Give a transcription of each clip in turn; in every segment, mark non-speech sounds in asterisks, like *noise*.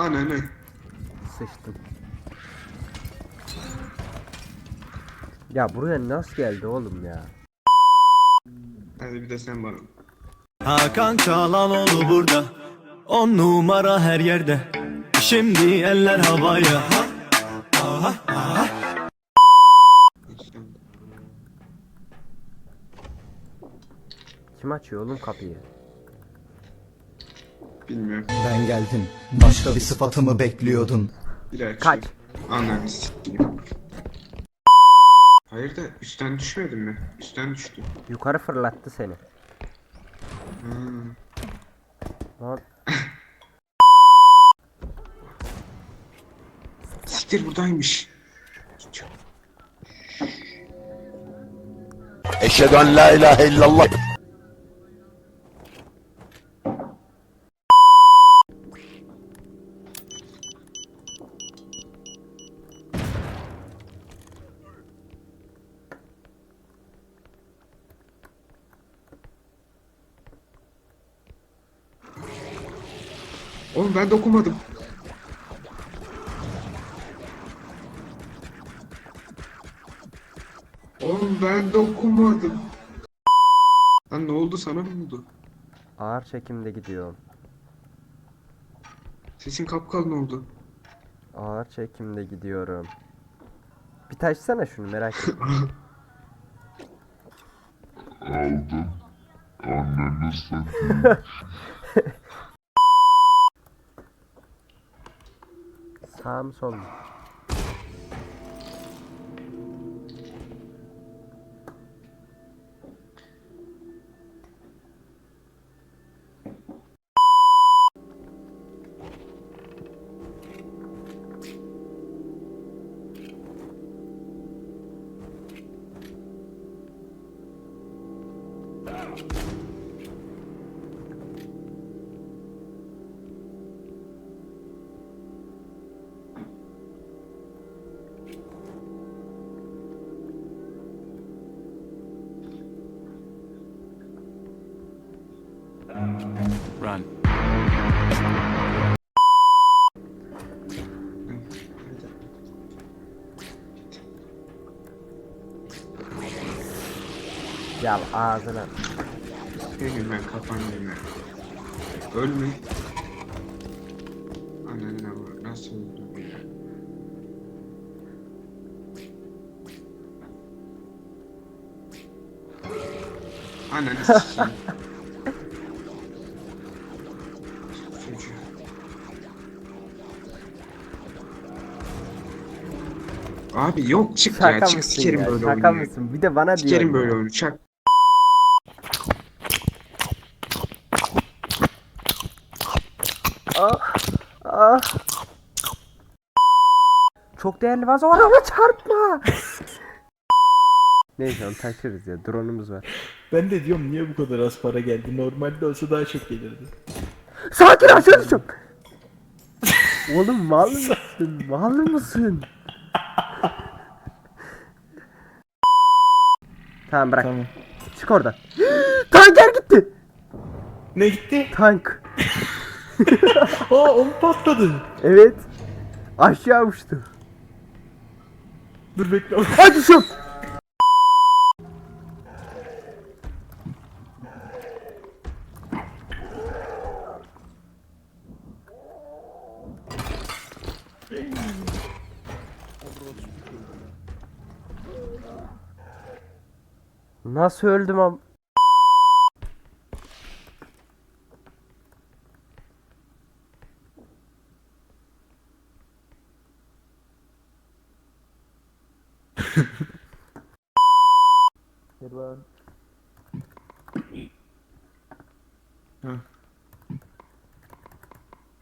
Ananı. Sıçtım. Ya buraya nasıl geldi oğlum ya? Hadi bir de sen bana. Hakan Çalanoğlu burada On numara her yerde Şimdi eller havaya Kim açıyor oğlum kapıyı? Bilmiyorum. Ben geldim. Başka bir sıfatımı bekliyordun. Bir. Ananı sikeyim. Hayır da üstten düşmedin mi? Üstten düştü. Yukarı fırlattı seni. Hmm. Lan Siktir buradaymış. Eşhedü en la ilahe illallah. Oğlum ben dokumadım. Oğlum ben dokumadım. Lan ne oldu sana ne oldu? ağır çekimde gidiyorum. Sesin kapkalın oldu. Ağır çekimde gidiyorum. Bir taşsana şunu merak ettim. *laughs* Aldım. Anneni satayım. *laughs* Sağ mı Run Ya ağzına. Benim ben kafandayım ben. Ölme. Ananı avra- nasıl öldü bu ya? Ananı *laughs* sikeyim. Abi yok çık ya Şaka çık mısın sikerim ya? böyle Şaka oyunu. mısın? Bir de bana diyor. Sikerim böyle oyunu çak. Ah. Ah. Çok değerli vazo var ama çarpma. Neyse onu taşırız ya. Drone'umuz var. Ben de diyorum niye bu kadar az para geldi? Normalde olsa daha çok gelirdi. Sakin açıyorsun. Oğlum mal mısın? Mal mısın? Tamam bırak. Tamam. Çık oradan. *gasps* Tanker gitti. Ne gitti? Tank. *laughs* Aa onu patladı. Evet. Aşağı uçtu. Dur bekle. Hadi şu. Nasıl öldüm am?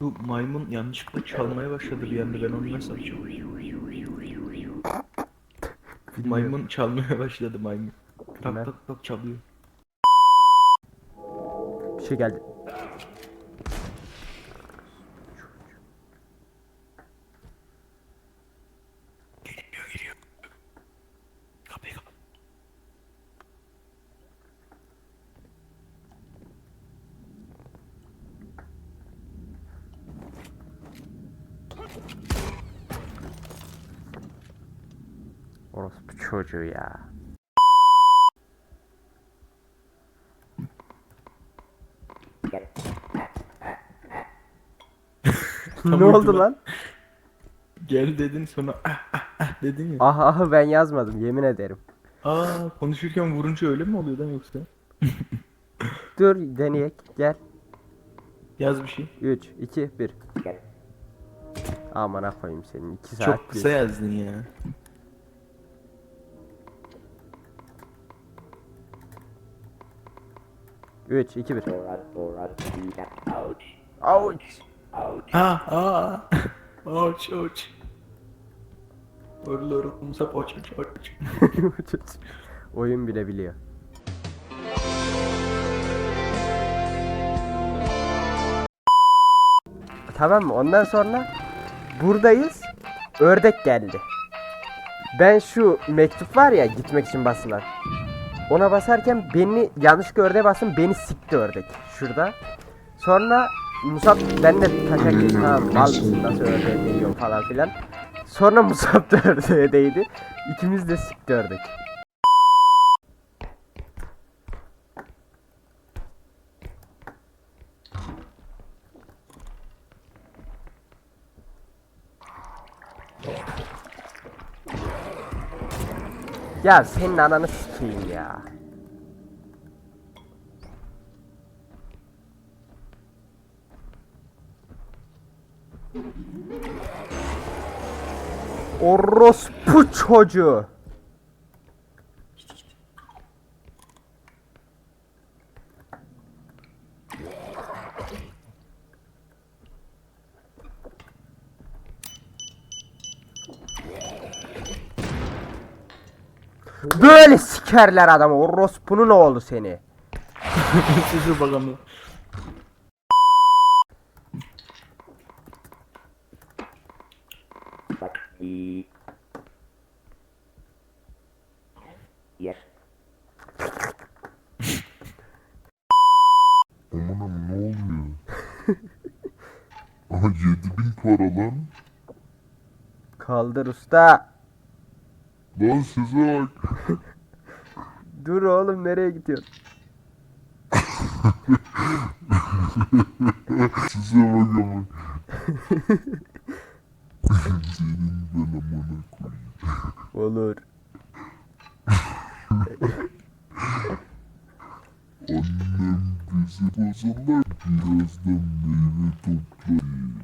Bu maymun yanlışlıkla çalmaya başladı bir anda ben onu nasıl açacağım? *laughs* Maymun çalmaya başladı maymun tak tak tak çalıyor. Bir şey geldi. Geliyor geliyor. Kapıyı. Orası bu çocuğu ya. *laughs* ne oldu lan? Gel dedin sonra ah ah ah dedin ya. Ah ah ben yazmadım yemin ederim. Aa konuşurken vurunca öyle mi oluyor lan yoksa? *laughs* Dur deneyek gel. Yaz bir şey. 3 2 1. Aman koyayım senin 2 saat. Çok kısa yazdın ya. Üç, iki, bir. Ouch. Ha aa. Oç oç. Oraları kumsap oç oç oç. Oyun bile biliyor. Tamam mı? Ondan sonra buradayız. Ördek geldi. Ben şu mektup var ya gitmek için basılan. Ona basarken beni yanlışlıkla ördeğe bastım. Beni sikti ördek. Şurada. Sonra Musab ben de taşak geçtim. Tamam mal mısın nasıl ördeğe değiyorum falan filan. Sonra *laughs* Musab da ördeğe değdi. İkimiz de sikti ördek. Ya senin ananı sikeyim ya. Orospu çocuğu. Böyle sikerler adamı. Orospu'nun oğlu seni. Sizi bakalım. Amanım ne oluyor? Aha 7000 para lan. Kaldır usta. Lan size bak. Dur oğlum nereye gidiyorsun? *laughs* Size bak ama. Senin ben amına koyayım. Olur. Annem bizi bozarlar. Birazdan meyve toplayın.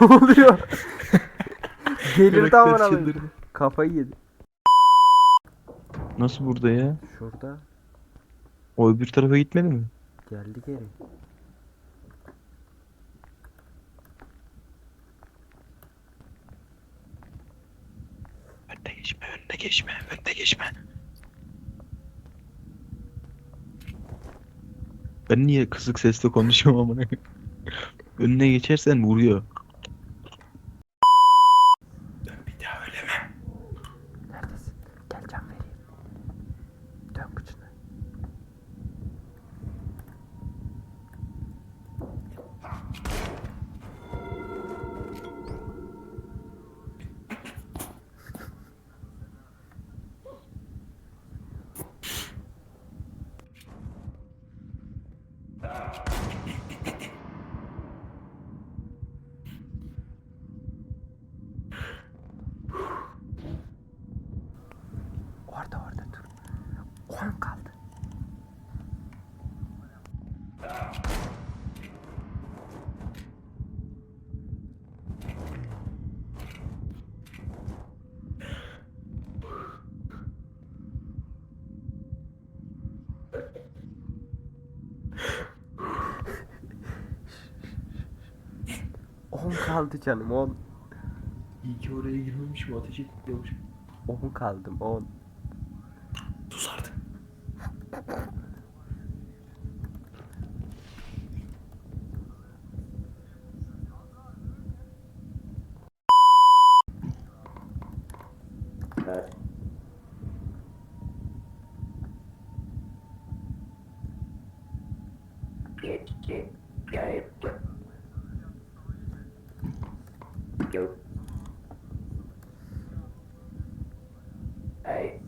Ne oluyor? Delirdi koyayım. çıldırdı. Kafayı yedi. Nasıl burada ya? Şurada O öbür tarafa gitmedi mi? geldi geri. Önde geçme, önde geçme, önde geçme. Ben niye kısık sesle konuşuyorum amına? Önüne geçersen vuruyor. Bir daha öyle mi? Neredesin? Gel can vereyim. Dön kıçını. kaldı canım 10. İyi ki oraya girmemişim ateş etmemişim. 10 kaldım 10. go. Hey.